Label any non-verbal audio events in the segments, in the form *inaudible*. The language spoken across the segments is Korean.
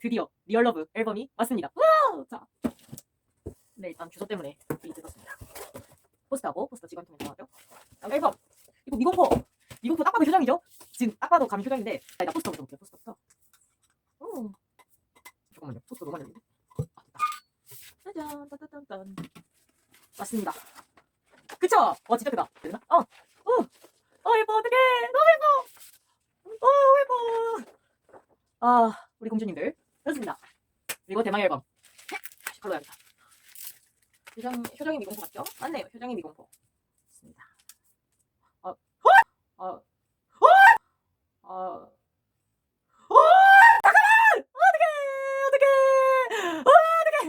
드디어 리얼러브 앨범이 왔습니다. 와! 자, 네 일단 주소 때문에 미리 뜯었습니다. 포스터하고 포스터 직원통에 나왔죠. 다음 앨범 이거 미공포 미공포 딱 봐도 표정이죠? 지금 딱 봐도 감이 표정인데 자, 일단 포스터부터 볼게요. 포스터부터. 오. 잠깐만요. 포스터 너무 많이. 아 됐다. 짜잔 딴딴딴딴 왔습니다. 그쵸? 와 진짜 크다. 되나? 어. 어. 어 예뻐 어떡해. 너무 예뻐. 어 예뻐. 아 우리 공주님들 그렇습니다. 그리고 대망의 앨범. 컬러 야겠다 효정 효정이 미공포 맞죠? 맞네요. 효정이 미공포. 맞습니다. 어. 어. 어. 어. 어. 어떡해! 어떡해!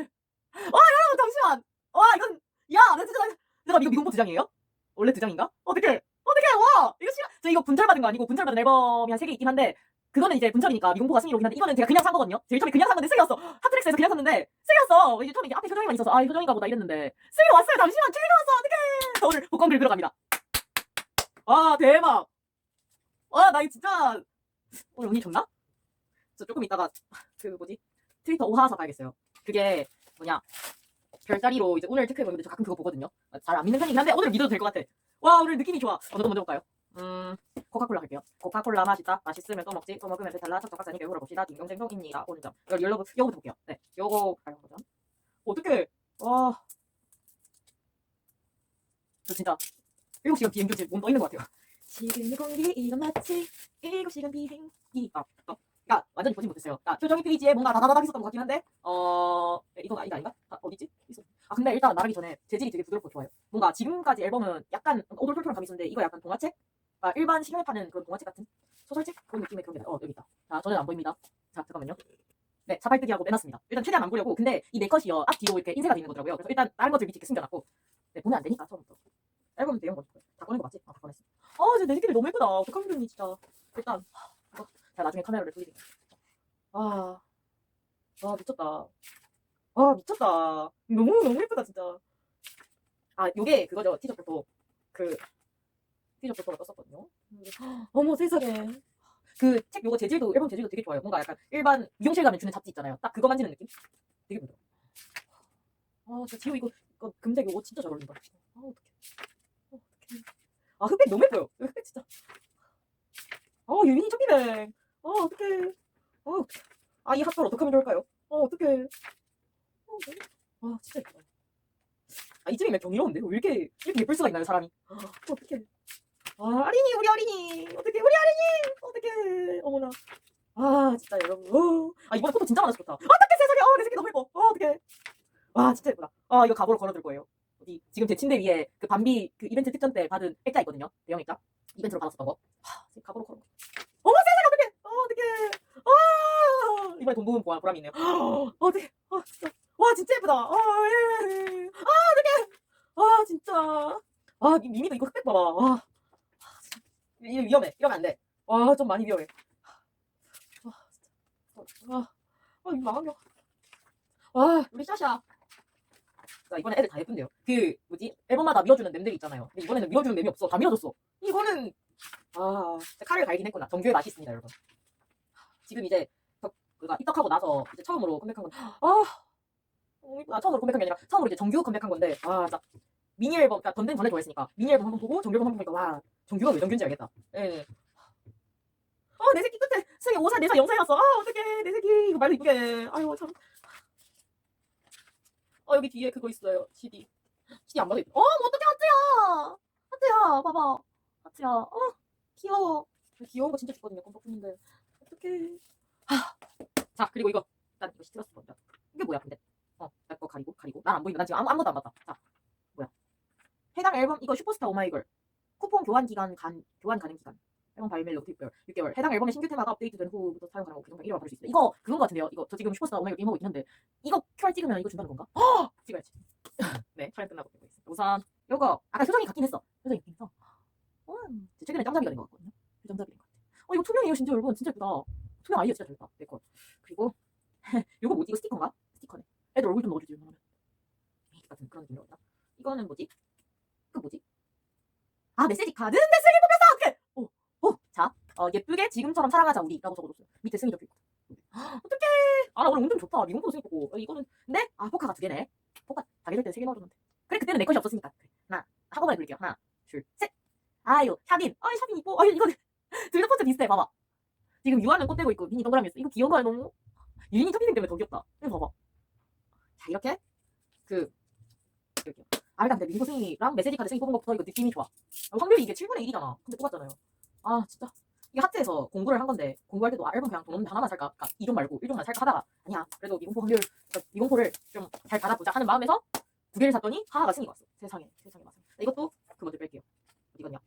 와, 여러분, 잠시만! 와, 이건, 야, 나 진짜, 나- 내가 이거 미공포 두 장이에요? 원래 두 장인가? 어떡해! 어떡해! 와! 이거 싫어! 저 이거 분철 받은 거 아니고, 분철 받은 앨범이 한 세 개 있긴 한데, 그거는 이제 분철이니까 미공포가 승리로 오긴 한데, 이거는 제가 그냥 산 거거든요? 제일 처음에 그냥 산 건데, 쓰였어! 하트렉스에서 그냥 샀는데, 쓰였어! 이제 처음에 이제 앞에 효정이만 있어서, 아, 효정인가 보다 이랬는데, 쓰여 왔어요! 잠시만! 최근 왔어! 어떡해! 저 오늘 복권 긁으러 갑니다. 와, 대박! 와, 나 이거 진짜, 오늘 운이 좋나? 저 조금 이따가, 그 뭐지? 트위터 오하사 가야겠어요. 그게 뭐냐 별다리로 이제 오늘 체크해 보는데 저 가끔 그거 보거든요. 잘 안 믿는 편이긴 한데 오늘 믿어도 될 것 같아. 와 오늘 느낌이 좋아. 어, 저도 먼저 볼까요? 음 코카콜라 할게요. 코카콜라 맛있다. 맛있으면 또 먹지. 또 먹으면 배탈나. 척척박사님 배우러 봅시다. 김경생성입니다. 오늘 점. 열 열로 요거부터 볼게요. 네, 요거 가요 버전. 어떡해. 와. 저 진짜 7시간 비행기 몸떠 있는 것 같아요. 지금의 공기 이건 마치 7시간 비행기. 아, 어. 그러니까 완전히 보진 못했어요. 그러니까 표정이 페이지에 뭔가 다다다닥 있었던 것 같긴 한데 어 네, 이거 아니다 아닌가? 아, 어디지? 있어. 아 근데 일단 말하기 전에 재질이 되게 부드럽고 좋아요. 뭔가 지금까지 앨범은 약간 오돌토돌한 감이 있었는데 이거 약간 동화책? 아 일반 시간에 파는 그런 동화책 같은 소설책 그런 느낌의 그런 게 나요. 어 여기 있다. 자 저는 안 보입니다. 자 잠깐만요. 네 사발뜨기하고 빼놨습니다. 일단 최대한 안 보려고 근데 이 네 컷이요 앞 뒤로 이렇게 인쇄가 돼 있는 거더라고요. 그래서 일단 다른 것들 밑에 숨겨놨고 네 보면 안 되니까 처음부터 앨범 대형 거다 꺼낸 거 맞지? 아 다 꺼냈어. 아 진짜 내 새끼들 너무 예쁘다. 어떡하면 진짜 일단 제가 나중에 카메라를 돌리겠습니다. 아, 와 미쳤다. 와 미쳤다. 너무 너무 예쁘다 진짜. 아 요게 그거죠 티셔츠 포토 그 티셔츠 포토가 떴었거든요. 어머 세상에. 그 책 요거 재질도 앨범 재질도 되게 좋아요. 뭔가 약간 일반 미용실 가면 주는 잡지 있잖아요. 딱 그거 만지는 느낌? 되게 부드러워. 아 진짜 지호 이거, 이거 금색 요거 진짜 잘 어울린다. 아 어떡해. 아, 어떡해. 아 흑백 너무 예뻐요. 흑백 진짜. 아 유민이 초기백. 아 어떡해. 아, 아, 이 핫도를 어떻게 하면 좋을까요? 어, 어떡해. 어, 아, 진짜 예쁘다. 아, 이쯤이면 경이로운데? 왜 이렇게, 이렇게 예쁠 수가 있나요, 사람이? 아, 어떡해. 아, 어린이, 우리 어린이. 어떡해, 우리 어린이. 어떡해. 어머나. 아, 진짜 여러분. 어. 아, 이번에 포토 진짜 많아서 좋다. 어떡해, 세상에. 어, 내 새끼 너무 예뻐. 어, 어떡해. 와, 진짜 예쁘다. 아, 이거 가보로 걸어둘 거예요. 어디, 지금 제 침대 위에 그 밤비 그 이벤트 특전 때 받은 액자 있거든요. 대형 액자. 이벤트로 받았었던 거. 하, 지금 가보로 걸어. 어머, 세상에, 어떡해. 어, 어떡해. 아, 이번에 돈 모은 보람- 보람이 있네요. 어떡해. 아, 진짜. 와, 진짜 예쁘다. 아, 예. 아, 어떡해. 아, 진짜. 아, 이 미미도 이거 흑백 봐봐. 와. 아. 이거 위험해. 이러면 안 돼. 와, 좀 많이 위험해. 와. 와, 아, 이거 망하냐. 와, 우리 샤샤. 자, 이번에 애들 다 예쁜데요. 그, 뭐지? 앨범마다 밀어주는 mem들이 있잖아요. 근데 이번에는 밀어주는 mem이 없어. 다 밀어줬어. 이거는, 아, 칼을 갈긴 했구나. 정규의 맛이 있습니다, 여러분. 지금 이제, 덕, 그가 입덕하고 나서 이제 처음으로 컴백한 건데, 아, 이쁘다. 처음으로 컴백한 게 아니라, 처음으로 이제 정규 컴백한 건데, 아, 진짜. 미니 앨범, 그니까 던덴 전에 좋아했으니까, 미니 앨범 한 번 보고, 정규 앨범 한 번 보니까, 와, 정규가 왜 정규인지 알겠다. 예. 어, 내 새끼 끝에, 승이 5살, 4살, 0살이었어. 아, 어떡해. 내 새끼. 이거 말도 이쁘게. 아유, 참. 어, 여기 뒤에 그거 있어요. CD. CD 안 이뻐. 어, 뭐 어떡해, 하트야. 하트야, 봐봐. 하트야. 어, 귀여워. 귀여운 거 진짜 좋거든요, 컴퍼뿐인데. 어떡해. 하. 자, 그리고 이거. 일단 이거 스트러스 먼저. 이게 뭐야, 근데? 어, 나거 가리고, 가리고. 난 안 보인다. 난 지금 아무, 아무것도 안 봤다. 자. 해당 앨범, 이거 슈퍼스타 오마이걸. 쿠폰 교환 기간, 간, 교환 가능 기간. 앨범 발매일로부터 6개월. 6개월. 해당 앨범의 신규 테마가 업데이트된 후부터 사용 가능하고 규정상 1화 받을 수 있다. 이거 그건 것 같은데요. 이거 저 지금 슈퍼스타 오마이걸 게임하고 있긴 한데 이거 QR 찍으면 이거 준다는 건가? *gasps* 허! 찍어야지. *laughs* 네, 촬영 끝나고. 우선 요거 아까 표정이 같긴 했어. 표정이 있긴 했어. 어, 제 최근에 짬잡이가 된 것 같거든요. 짬잡이 된것 같아. 어 이거 투명이에요 진짜 여러분 진짜 예쁘다. 투명 아이디어 진짜 거. 그리고 *laughs* 요거 뭐지? 이거 스티커인가? 스티커네. 애들 얼굴 좀 넣어주지 그러면. 같은 그런 느낌이라 나 이거는 뭐지? 그 뭐지? 아 메시지 카드 메시지 뽑혔어 어떡해 오, 오, 자 어, 예쁘게 지금처럼 사랑하자 우리라고 적어줬어요 밑에 승이 적혀 있고 어떡해 아 나 오늘 운동 좋다. 미공포도 생겼고 이거는 근데 아 포카가 두 개네. 포카 자기 될 때 세개 넣어줬는데. 그래 그때는 내 것이 없었으니까. 하나 한번만에 부를게요. 하나 둘 셋. 아유 샤빈. 아이 샤빈 이뻐. 아유 이거 *laughs* 둘다 포즈 비슷해. 봐봐. 지금 유아는 꽃 떼고 있고 민이 동그라미 있어. 이거 귀여운 거야 너무. 유인이 첫인생 때문에 더 귀엽다. 이거 봐봐. 자 이렇게 그 아 일단 근데 민호 승이랑 메시지 카드 승이 뽑은 것부터 이거 느낌이 좋아. 아, 확률이 이게 7분의 1이잖아. 근데 뽑았잖아요. 아 진짜 이게 하트에서 공부를 한 건데 공부할 때도 아 앨범 그냥 돈 없는데 하나만 살까? 그러니까 2종 말고 1종만 살까 하다가 아니야 그래도 미공포 확률 그러니까 미공포를 좀 잘 받아보자 하는 마음에서 두 개를 샀더니 하나가 승이 왔어. 세상에 세상에 맞아. 이것도 그 먼저 뺄게요. 어디 갔냐?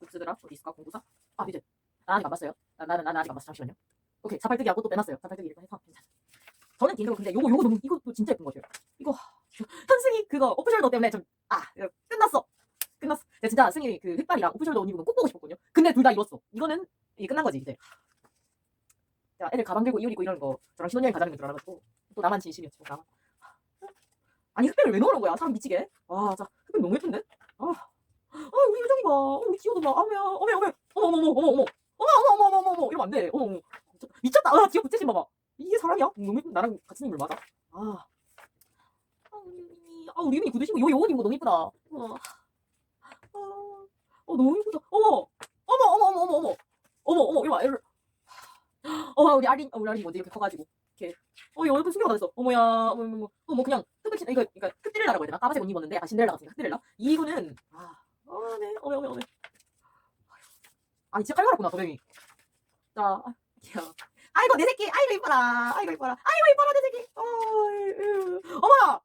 룩스드라 어디 있을까? 공부사? 아 뮤즈. 나 아직 안 봤어요. 나, 나는 나는 아직 안 봤어. 잠시만요. 오케이 사팔뜨기 하고 또 빼놨어요. 사팔뜨기 일단 해서 괜찮아. 저는 개인적으로 근데 요거 요거 너무 이것도 진짜 예쁜 것 같아요. 이거 현승이 그거 오프숄더 때문에 좀 아 끝났어. 끝났어. 제가 진짜 승이 그 흑발이랑 오프숄더 옷 입은 거꼭 보고 싶었거든요. 근데 둘 다 입었어. 이거는 이게 끝난 거지 이제. 자 애들 가방 들고 이옷 입고 이러는 거 저랑 신혼여행 가자는 건줄 알았고 또 나만 진심이었지 뭐, 나만. 아니 흑백을 왜 넣는 거야? 사람 미치게. 와, 자 흑백 너무 예쁜데? 아, 아 우리 유정이 봐. 어, 우리 지호도 봐. 아우야, 어메 어메, 어머 어머 어머 어머 어머, 어머 어머 어머 어머 이러면 안 돼. 어머 미쳤다. 아, 지호 부채심 봐봐. 이게 사람이야? 너무 예쁜 나랑 같은 인물 맞아? 아, 아아 우리 구두 신고 요 요옷 입은 거 너무 예쁘다. 어, 아, 어 너무 예쁘다. 어머, 어머 어머 어머 어머 어머, 어머 어머 이리 와. 이리. 어, 우리 아린, 어, 우리 아린 뭐지 이렇게 커가지고 이렇게. 어, 이 얼굴 숨겨가졌어. 어머야, 어머, 어머, 어머, 어, 뭐 그냥 흑백 신 이거, 그러니까 흑드릴라라고 해야 되나? 까만색 옷 입었는데 약간 신데렐라 같으니까 흑드릴라. 이거는 아, 어, 네, 어메, 어메, 어메. 아니 진짜 칼갈았구나 도겸이. 자, 아, 귀여워. 아이고 내 새끼, 아이고 이뻐라, 아이고 이뻐라, 아이고 이뻐라 내 새끼. 어, 어머나.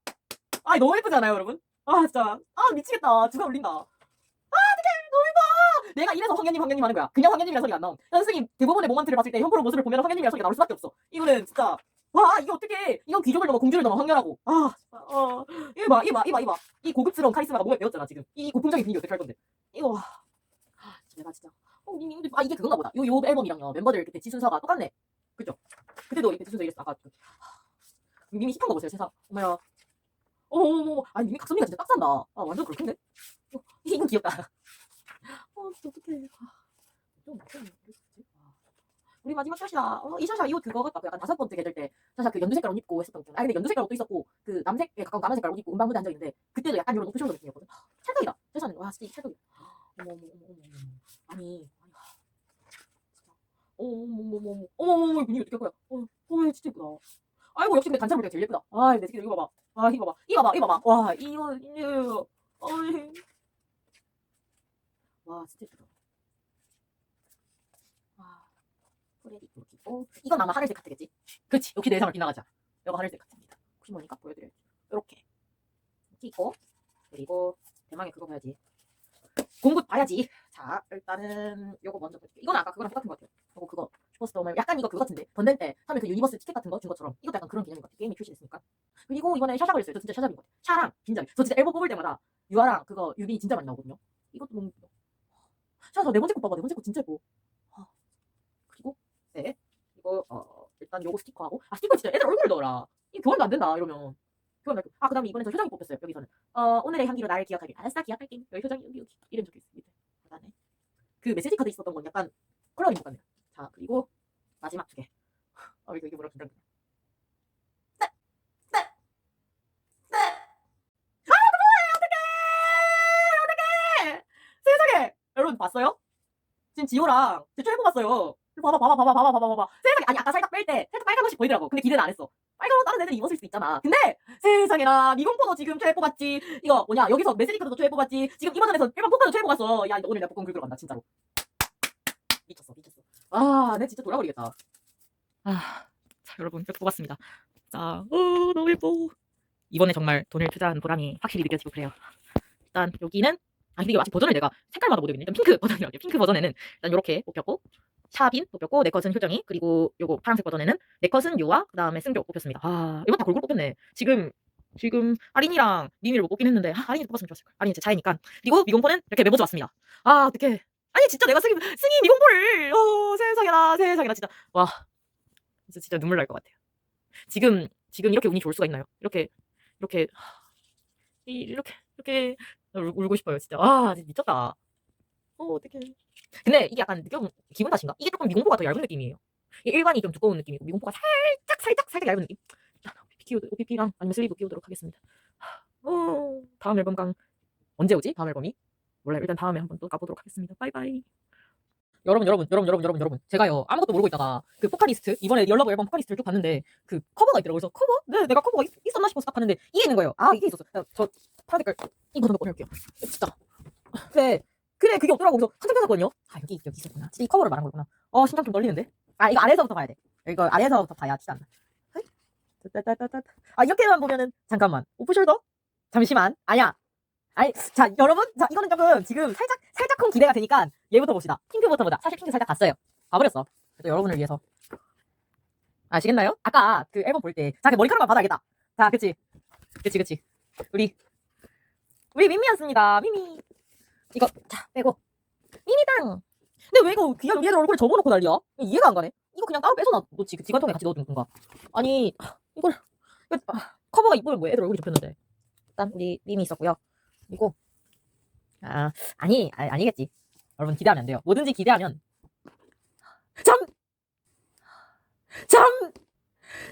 아, 너무 예쁘잖아요, 여러분. 아, 진짜, 아 미치겠다. 누가 울린다. 아, 어떡해, 너무 예뻐. 내가 이래서 황현님, 황현님 하는 거야. 그냥 황현님이라는 소리가 안 나옴. 현승이 대부분의 모먼트를 봤을 때 현프로 모습을 보면 황현님이라는 소리가 나올 수밖에 없어. 이거는 진짜. 와, 이거 어떻게? 이건 귀족을 넘어 공주를 넘어 황녀라고. 아, 어, 이거 봐, 이거 봐, 이거 봐, 이거 봐. 이 고급스러운 카리스마가 몸에 배었잖아 지금. 이 고풍적인 분위기 어떻게 할 건데? 이거 와. 아, 내가 진짜. 어, 님, 님, 아 이게 그건가 보다. 요, 요 앨범이랑요 멤버들 그때 지순서가 똑같네. 그죠? 그때도 이때 지순서 이랬어 아까. 그. 님이 힙한 거 보세요 세상. 어머야. 어머 어머 어머. 아니 님이 각선미가 진짜 딱 산다. 아 완전 그렇겠네. 어, 이건 귀엽다. *laughs* 어 어떡해. 아? 아. 우리 마지막 샷이다. 어, 이 샷이 이옷 그거 같다. 약간 다섯 번째 걔들 때 샤샤 그 연두 색깔 옷 입고 했었던 거. 아 근데 연두 색깔 옷도 있었고 그 남색에 가까운 까만 색깔 옷 입고 음반 무대 앉아 있는데 그때도 약간 이런 오프숄더 느낌이었거든. 아, 찰떡이다. 샤샤는 와 진짜 이게 찰떡이야. 어머 어머 어머 어머 어머. 아니 아니. 하, 진짜. 어머 어머 어머 어머 어머 어머 어머 분위기 어떻게 할 거야? 어, 어 진짜 예쁘다. 아이고 역시 근데 단체로 볼 때가 제일 예쁘다. 아, 내 새끼들 이거 봐봐. 아, 이거 봐봐. 이거 봐봐. 이거 봐봐. 와, 이거 이거. 어이. 와, 진짜 예쁘다. 와. 프레디 이렇게 이건 아마 하늘색 카트겠지. 그렇지. 역시 내 예상을 빗나가자. 이거 하늘색 카트입니다. 혹시 뭐니까 보여드려야지. 이렇게 이렇게 있고 그리고 대망의 그거 봐야지. 공굿 봐야지. 자, 일단은 요거 먼저 볼게요. 이건 아까 그거랑 똑같은 것 같아요. 요거 그거 말 약간 이거 그거 같은데 번들 때 하면 그 유니버스 티켓 같은 거 준 것처럼 이것도 약간 그런 개념인 것 같아요. 게임이 출시됐으니까. 그리고 이번에 샤샤 걸렸어요. 저 진짜 샤샤인 것 같아요. 샤랑 빈자리. 저 진짜 앨범 뽑을 때마다 유아랑 그거 유빈이 진짜 많이 나오거든요. 이것도 너무 예쁘다. 샤샤 네 번째 거 봐봐. 네 번째 거 진짜 예뻐. 아. 그리고 네 이거 어 일단 요거 스티커하고 아 스티커 진짜 애들 얼굴 넣어라. 이거 교환도 안 된다 이러면. 아 그다음에 이번에 저 효정이 뽑혔어요. 여기서는 어 오늘의 향기로 나를 기억하길. 알았어 기억할게. 여기 효정이 여기 여기 이름 적혀 밑에. 그다음에 그 메시지 카드 있었던 건 약간 컬러링 것 같네요. 자 그리고 마지막 두 개. 아 이거 이게 뭐라 긴장. 네, 네, 네. 아 어떡해, 어떡해. 세상에 여러분 봤어요? 지금 지호랑 제초 해보았어요. 봐봐 봐봐 봐봐 봐봐 봐봐 봐봐. 세상에 아니 아까 살짝 뺄 때 살짝 빨간 옷이 보이더라고. 근데 기대는 안 했어. 빨간 옷 다른 애들 입었을 수 있잖아. 근데 세상에나 미공포도 지금 최애 뽑았지. 이거 뭐냐 여기서 카드도 최애 뽑았지. 지금 이번에서 일반 포카도 최애 뽑았어. 야 오늘 내가 복권 긁으러 간다 진짜로. 미쳤어 미쳤어. 아, 내 진짜 돌아버리겠다. 아, 자, 여러분 이렇게 뽑았습니다. 자, 어, 너무 예뻐. 이번에 정말 돈을 투자한 보람이 확실히 느껴지고 그래요. 일단 여기는 아 근데 이거 아직 버전을 내가 색깔마다 모르겠네. 일단 핑크 버전이라고 핑크 버전에는 일단 이렇게 뽑혔고 샤빈 뽑혔고 내 컷은 효정이 그리고 요거 파란색 버전에는 내 컷은 유아 그다음에 승조 뽑혔습니다. 아 이번 다 골고루 뽑혔네. 지금 지금 아린이랑 미미를 못 뽑긴 했는데 아, 아린이 뽑았으면 좋았을 걸. 아린이 제 차이니까. 그리고 미공포는 이렇게 메모져 왔습니다. 아 어떡해. 아니 진짜 내가 승희 승희 미공포를 어 세상에나 세상에나 진짜 와 진짜 진짜 눈물 날 것 같아요. 지금 지금 이렇게 운이 좋을 수가 있나요? 이렇게 이렇게 이렇게 이렇게 울, 울고 싶어요 진짜. 아 진짜 미쳤다. 어 어떡해. 근데 이게 약간 느껴 기분 탓인가? 이게 조금 미공포가 더 얇은 느낌이에요. 이 일반이 좀 두꺼운 느낌이고 미공포가 살짝 살짝 살짝 얇은 느낌. 끼우, OPP랑 아니면 슬리브 끼우도록 하겠습니다. 하, 어, 다음 앨범 강 언제 오지? 다음 앨범이? 몰라 일단 다음에 한번 또 까보도록 하겠습니다. 바이바이. 여러분 여러분 여러분 여러분 여러분 여러분. 제가요 아무것도 모르고 있다가 그 포카리스트 이번에 열러브 앨범 포카리스트를 쭉 봤는데 그 커버가 있더라고요. 그래서 커버? 네 내가 커버가 있, 있었나 싶어서 딱 봤는데 이게 있는 거예요. 아 이게 있었어 저, 저 파란 색깔 이거 좀 꺼내올게요. 진짜. 그래 그래 그게 없더라고. 그래서 한참 찾았거든요. 아 여기 여기 있었구나. 이 커버를 말한 거구나. 어 심장 좀 떨리는데? 아 이거 아래서부터 봐야 돼. 이거 아래서부터 봐야 진짜. 아 이렇게만 보면은 잠깐만. 오프숄더? 잠시만. 아니야 아니 자 여러분 자 이거는 조금 지금 살짝 살짝쿵 기대가 되니까 얘부터 봅시다. 핑크부터 보자 사실 핑크 살짝 봤어요. 봐버렸어. 그래도 여러분을 위해서. 아시겠나요? 아까 그 앨범 볼 때 자 그 머리카락만 받아야겠다. 자 그치? 그치 그치. 우리 우리 미미였습니다. 미미. 이거 자 빼고. 미미당 근데 왜 이거 그냥 얘들 얼굴에 접어놓고 난리야? 이해가 안 가네? 이거 그냥 따로 빼서 놓지. 그 기관통에 같이 넣어둔 건가? 아니 이걸 이거, 아, 커버가 이쁘면 뭐 애들 얼굴이 접혔는데. 일단 우리 미미 있었고요 그리고. 아 아니 아, 아니겠지. 여러분 기대하면 안 돼요. 뭐든지 기대하면. 참! 참!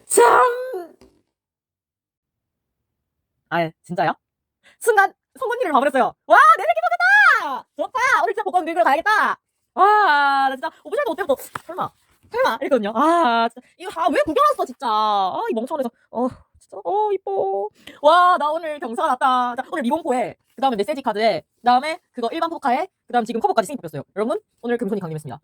참! 아 진짜요? 순간 송곳니를 봐버렸어요. 와 내 새끼 먹었다! 좋다! 오늘 진짜 복권 밀고 가야겠다! 와 나 진짜 오프셜도 못 때부터 설마 설마 이랬거든요. 아 진짜 이거 아왜 구경 왔어 진짜? 아 이 멍청해서. 어 진짜 어 이뻐. 와 나 오늘 경사 났다. 자, 오늘 미공포에 그 다음에 메시지 카드에 그 다음에 그거 일반 포카에 그 다음 지금 커버까지 싱크 뽑혔어요. 여러분 오늘 금손이 강림했습니다